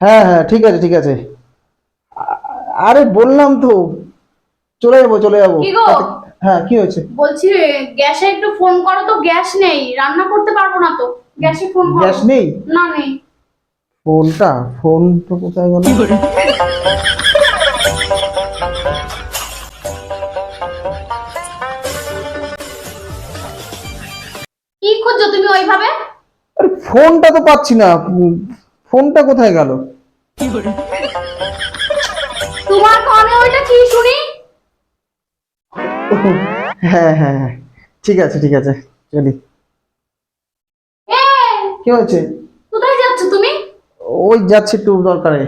হ্যাঁ হ্যাঁ ঠিক আছে ঠিক আছে। আরে বললাম তো চলে যাব চলে যাব। কি গো? হ্যাঁ কি হয়েছে? বলছি গ্যাসে একটু ফোন করো তো গ্যাস নেই রান্না করতে পারব না তো। গ্যাসে ফোন করো। গ্যাস নেই? না নেই। ফোনটা ফোন তো কোথায় গেল? কি খুঁজছো তুমি ওইভাবে? আরে ফোনটা তো পাচ্ছি না। উম, ফোনটা কোথায় গেল? তোমার কানে ওইটা কি শুনি? হ্যাঁ হ্যাঁ হ্যাঁ। ঠিক আছে ঠিক আছে চলি। কি হয়েছে? কোথায় যাচ্ছ তুমি? ওই যাচ্ছি একটু দরকারে।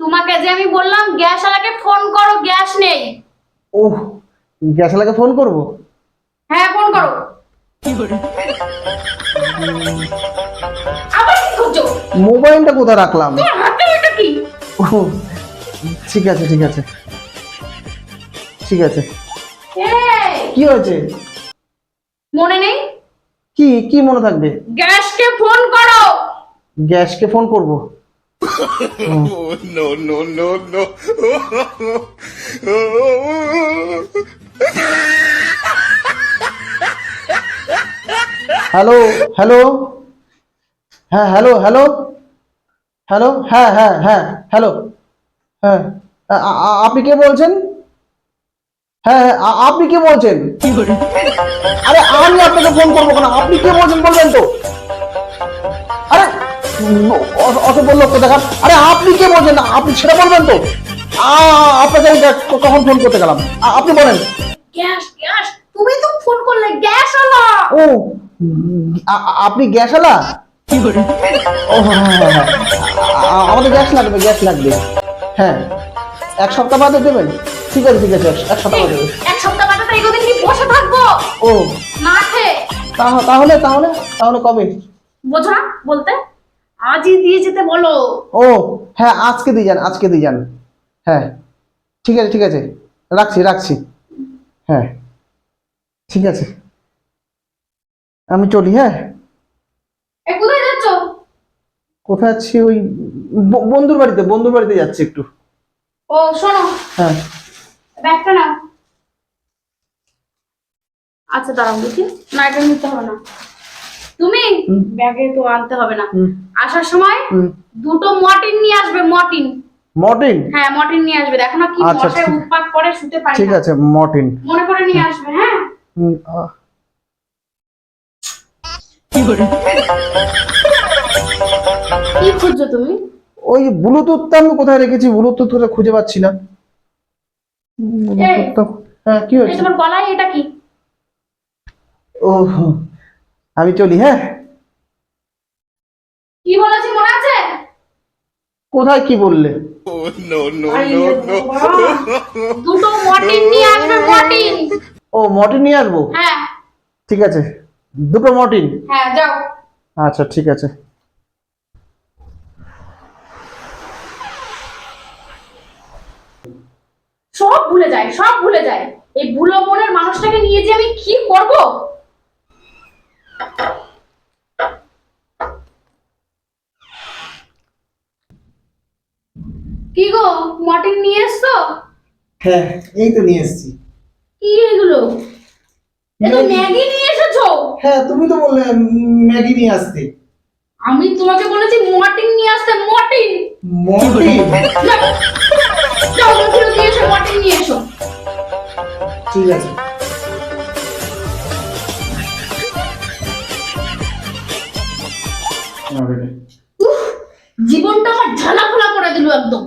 তোমাকে যে আমি বললাম গ্যাস আলাকে ফোন করো গ্যাস নেই। ওহ গ্যাসওয়ালাকে ফোন করব? হ্যাঁ ফোন করো। কি করছ মোবাইলটা কোথায় রাখলাম? তোমার হাতে ওইটা কি? ওহ, ঠিক আছে ঠিক আছে। ঠিক আছে। এই, কি হয়েছে? মনে নেই? কি কি মনে থাকবে? গ্যাসকে ফোন করো! গ্যাসকে ফোন করব? no, no, no, no. Hello hello? হ্যাঁ হ্যালো হ্যালো? হ্যালো হ্যাঁ হ্যাঁ হ্যাঁ হ্যালো হ্যাঁ আপনি কে বলছেন? হ্যাঁ হ্যাঁ আপনি কে বলছেন? আরে আমি আপনাকে ফোন করব কেন? আপনি কে বলছেন বলবেন তো? আরে উম, অ- অত বলল কোথাকার আরে আপনি কে বলছেন? আপনি সেটা বলবেন তো? আ- আপনাকে আমি কখন ফোন করতে গেলাম। আপনি বলেন। গ্যাস গ্যাস তুমি তো ফোন করলে গ্যাস হলো ও আপনি গ্যাসওয়ালা? ও হ্যাঁ হ্যাঁ হ্যাঁ হ্যাঁ। আ- আমাদের গ্যাস লাগবে গ্যাস লাগবে। হ্যাঁ। এক সপ্তাহ বাদে দেবেন? ঠিক আছে ঠিক আছে এক- সপ্তাহ বাদে দেবেন। এক সপ্তাহ বাদে তো এগোদিন কি বসে থাকব? ও। না খেয়ে। তাহলে তাহলে তাহলে কবে? বোঝো না বলতে। আজই দিয়ে যেতে বলো। ও হ্যাঁ আজকে দিয়ে যান আজকে দিয়ে যান। হ্যাঁ। ঠিক আছে ঠিক আছে। রাখছি রাখছি। হ্যাঁ। ঠিক আছে। আমি চলি হ্যাঁ। কোথায় যাচ্ছ আছি ওই বন্ধুর বাড়িতে বন্ধুর বাড়িতে যাচ্ছি একটু। ও শোনো। হ্যাঁ। ব্যাগটা নাও। আচ্ছা দাঁড়াও দেখি না এটা নিতে হবে না। তুমি? ব্যাগে তো আনতে হবে না। আসার সময় দুটো মর্টিন নিয়ে আসবে মর্টিন মর্টিন হ্যাঁ মর্টিন নিয়ে আসবে। দেখো না কি আচ্ছা, মশায় উৎপাত করে শুতে পারি ঠিক আছে মর্টিন মনে করে নিয়ে আসবে হ্যাঁ? হুম, আহ, কি খুঁজছো তুমি? ওই ব্লুটুথটা আমি কোথায় রেখেছি ব্লুটুথ কোথায় খুঁজে পাচ্ছি না। হ্যাঁ কি হয়েছে? তোমার গলায় এটা কি? ও আমি চলি হ্যাঁ? কি বলেছি মনে আছে? কোথায় কি বললে? দুটো মর্টিন নিয়ে আসবে মর্টিন। ও মর্টিন নিয়ে আসব? হ্যাঁ। ঠিক আছে দুটো মর্টিন? হ্যাঁ যাও। আচ্ছা ঠিক আছে সব ভুলে যায় সব ভুলে যায়। এই ভুলো মনের মানুষটাকে নিয়ে যে আমি কি করব? কি গো মর্টিন নিয়ে এসছো? হ্যাঁ এই তো নিয়ে এসেছি। কি এগুলো? এ তো ম্যাগি। নিয়ে এসেছ? হ্যাঁ তুমি তো বললে ম্যাগি নিয়ে আসতে। আমি তোমাকে বলেছি মর্টিন নিয়ে আসতে মর্টিন মর্টিন যাও নিয়ে এসো। ঠিক আছে। উফ, জীবনটা আমার ঝালা ফোলা করে দিল একদম।